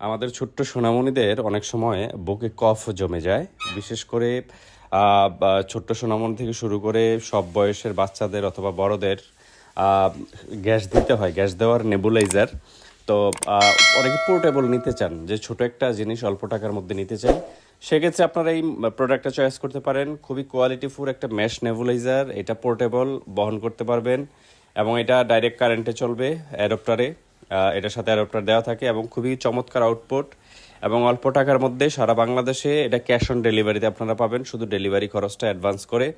আমাদের ছোট্ট সোনামণিদের অনেক সময় বুকে কফ জমে যায়। বিশেষ করে ছোট্ট সোনামণি থেকে শুরু করে সব বয়সের বাচ্চাদের অথবা বড়দের গ্যাস দিতে হয়, গ্যাস দেওয়ার নেবুলাইজার। তো অনেকে পোর্টেবল নিতে চান, যে ছোট একটা জিনিস অল্প টাকার মধ্যে নিতে চাই। সেক্ষেত্রে আপনারা এই প্রোডাক্টটা চয়েস করতে পারেন। খুবই কোয়ালিটিফুল একটা ম্যাশ নেবুলাইজার, এটা পোর্টেবল, বহন করতে পারবেন এবং এটা ডাইরেক্ট কারেন্টে চলবে, অ্যাডপ্টারে। এটার সাথে অ্যাডাপ্টার দেওয়া থাকে এবং খুবই চমৎকার আউটপুট এবং অল্প টাকার মধ্যে সারা বাংলাদেশে এটা ক্যাশ অন ডেলিভারিতে আপনারা পাবেন, শুধু ডেলিভারি খরচটা অ্যাডভান্স করে।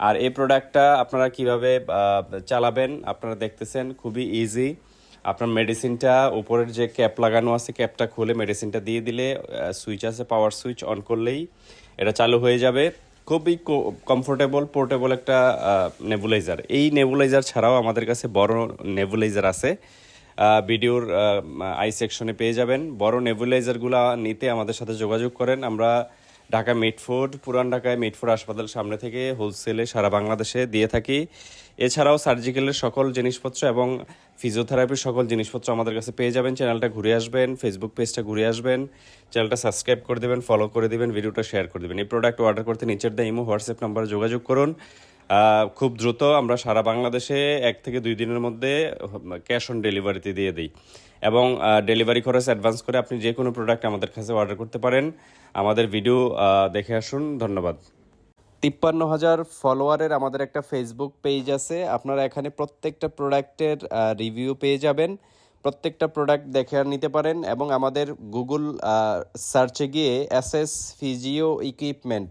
আর এই প্রোডাক্টটা আপনারা কীভাবে চালাবেন আপনারা দেখতেছেন, খুবই ইজি আপনার মেডিসিনটা উপরের যে ক্যাপ লাগানো আছে ক্যাপটা খুলে মেডিসিনটা দিয়ে দিলে সুইচ আছে পাওয়ার সুইচ অন করলেই এটা চালু হয়ে যাবে। খুবই কমফোর্টেবল পোর্টেবল একটা নেবুলাইজার এই নেবুলাইজার ছাড়াও আমাদের কাছে বড় নেবুলাইজার আছে। ভিডিওর আই সেকশনে পেয়ে যাবেন। বড় নেবুলাইজারগুলো নিতে আমাদের সাথে যোগাযোগ করেন। আমরা ঢাকা মিটফোর্ড পুরান ঢাকায় মিটফোর্ড হাসপাতাল সামনে থেকে হোলসেলে সারা বাংলাদেশে দিয়ে থাকি। এছাড়াও সার্জিক্যালের সকল জিনিসপত্র এবং ফিজিওথেরাপির সকল জিনিসপত্র আমাদের কাছে পেয়ে যাবেন। চ্যানেলটা ঘুরে আসবেন ফেসবুক পেজটা ঘুরে আসবেন। চ্যানেলটা সাবস্ক্রাইব করে দেবেন ফলো করে দেবেন ভিডিওটা শেয়ার করে দেবেন। এই প্রোডাক্ট অর্ডার করতে নিচের দেয় ইমো হোয়াটসঅ্যাপ নাম্বারে যোগাযোগ করুন। খুব দ্রুত আমরা সারা বাংলাদেশে এক থেকে দুই দিনের মধ্যে ক্যাশ অন ডেলিভারিতে দিয়ে দিই। এবং ডেলিভারি খরচ অ্যাডভান্স করে আপনি যে কোনো প্রোডাক্ট আমাদের কাছে অর্ডার করতে পারেন। আমাদের ভিডিও দেখে আসুন। ধন্যবাদ। তিপ্পান্ন হাজার ফলোয়ারের আমাদের একটা ফেসবুক পেজ আছে। আপনারা এখানে প্রত্যেকটা প্রোডাক্টের রিভিউ পেয়ে যাবেন। প্রত্যেকটা প্রোডাক্ট দেখে নিতে পারেন এবং আমাদের গুগল সার্চে গিয়ে এস এস ফিজিও ইকুইপমেন্ট